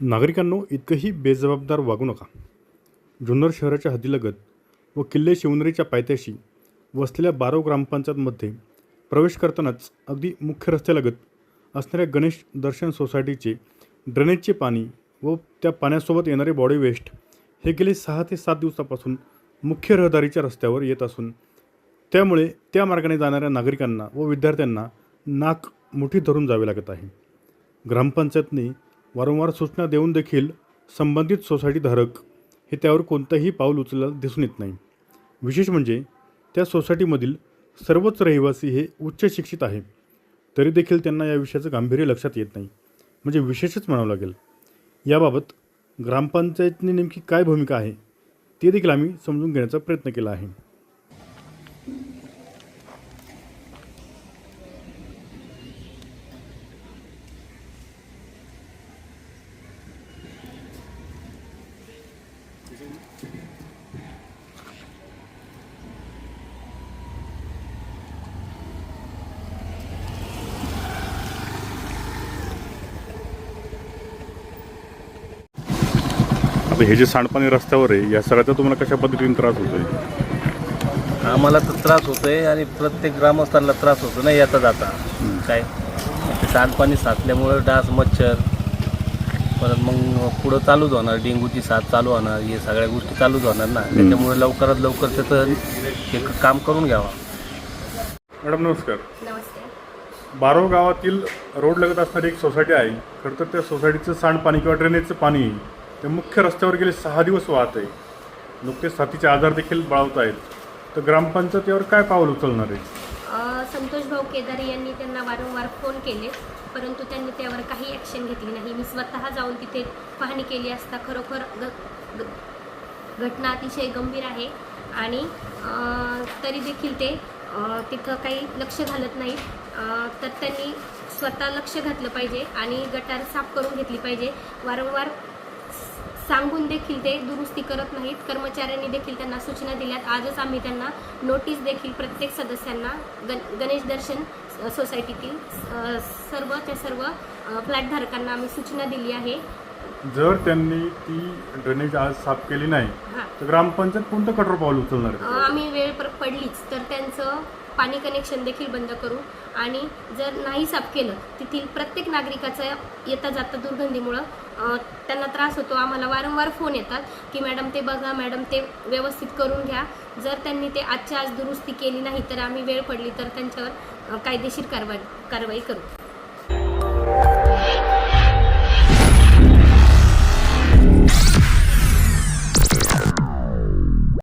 नागरिकांनो इतकंही बेजबाबदार वागू नका. जुन्नर शहराच्या हद्दीलगत व किल्ले शिवनेरीच्या पायथ्याशी वसलेल्या बारो ग्रामपंचायतमध्ये प्रवेश करतानाच अगदी मुख्य रस्त्यालगत असणाऱ्या गणेश दर्शन सोसायटीचे ड्रेनेजचे पाणी व त्या पाण्यासोबत येणारे बॉडी वेस्ट हे गेले सहा ते सात दिवसापासून मुख्य रहदारीच्या रस्त्यावर येत असून त्यामुळे त्या मार्गाने जाणाऱ्या नागरिकांना व विद्यार्थ्यांना नाक मुठी धरून जावे लागत आहे. ग्रामपंचायतने वारंवार सूचना देऊन देखील संबंधित सोसायटीधारक हे त्यावर कोणतंही पाऊल उचलला दिसून येत नाही. विशेष म्हणजे त्या सोसायटीमधील सर्वच रहिवासी हे उच्च शिक्षित आहे तरी देखील त्यांना या विषयाचं गांभीर्य लक्षात येत नाही. म्हणजे विशेषच म्हणावं लागेल. याबाबत ग्रामपंचायतने नेमकी काय भूमिका आहे ते देखील आम्ही समजून घेण्याचा प्रयत्न केला आहे. आता हे जे सांडपाणी रस्त्यावर आहे या सगळ्याचा तुम्हाला कशा पद्धतीने त्रास होतोय? आम्हाला तर त्रास होतोय आणि प्रत्येक ग्रामस्थांना त्रास होतो ना येता जाता. काय? ते सांडपाणी साचल्यामुळं डास मच्छर परत मग पुढं चालूच होणार डेंग्यूची साथ चालू होणार हे सगळ्या गोष्टी चालूच होणार ना. त्याच्यामुळे लवकरात लवकर त्याचं हे काम करून घ्यावा. मॅडम नमस्कार. नमस्ते. बारो गावातील रोड लगत असणारी एक सोसायटी आहे. खरं तर त्या सोसायटीचं सांडपाणी किंवा ड्रेनेजचं पाणी ते मुख्य रस्त्यावर गेले सहा दिवस वाहत आहे नुकतेच साथीचे आजार देखील बळावत आहेत तर ग्रामपंचायत यावर काय पाऊल उचलणार आहे? अ, संतोष भाऊ केदारी यांनी त्यांना वारंवार फोन केले परंतु त्यांनी त्यावर काही ॲक्शन घेतली नाही. मी स्वतः जाऊन तिथे पाहणी केली असता खरोखर ग ग- घटना अतिशय गंभीर आहे आणि अ, तरी देखील ते अ, तिथं काही लक्ष घालत नाहीत अ, तर त्यांनी स्वतः लक्ष घातलं पाहिजे आणि गटार साफ करून घेतली पाहिजे. वारंवार सांगून देखील ते दुरुस्ती करत नाहीत. कर्मचाऱ्यांनी देखील त्यांना सूचना दिल्यात. आजच आम्ही त्यांना नोटीस देखील प्रत्येक सदस्यांना गण गणेश दर्शन सोसायटीतील अ, सर्वच्या सर्व फ्लॅटधारकांना आम्ही सूचना दिली आहे. जर त्यांनी ती ड्रेनेज आज साफ केली नाही तर ग्रामपंचायत कोणतं कठोर पाऊल उचलणार? आम्ही वेळ पडलीच तर त्यांचं पाणी कनेक्शन देखील बंद करू. आणि जर नाही साफ केलं तेथील प्रत्येक नागरिकाचा येता जाता दुर्गंधीमुळं त्यांना त्रास होतो. आम्हाला वारंवार फोन येतात की मॅडम ते बघा मॅडम ते व्यवस्थित करून घ्या. जर त्यांनी ते आजच्या आज दुरुस्ती केली नाही तर आम्ही वेळ पडली तर त्यांच्यावर कायदेशीर कारवाई कारवाई करू.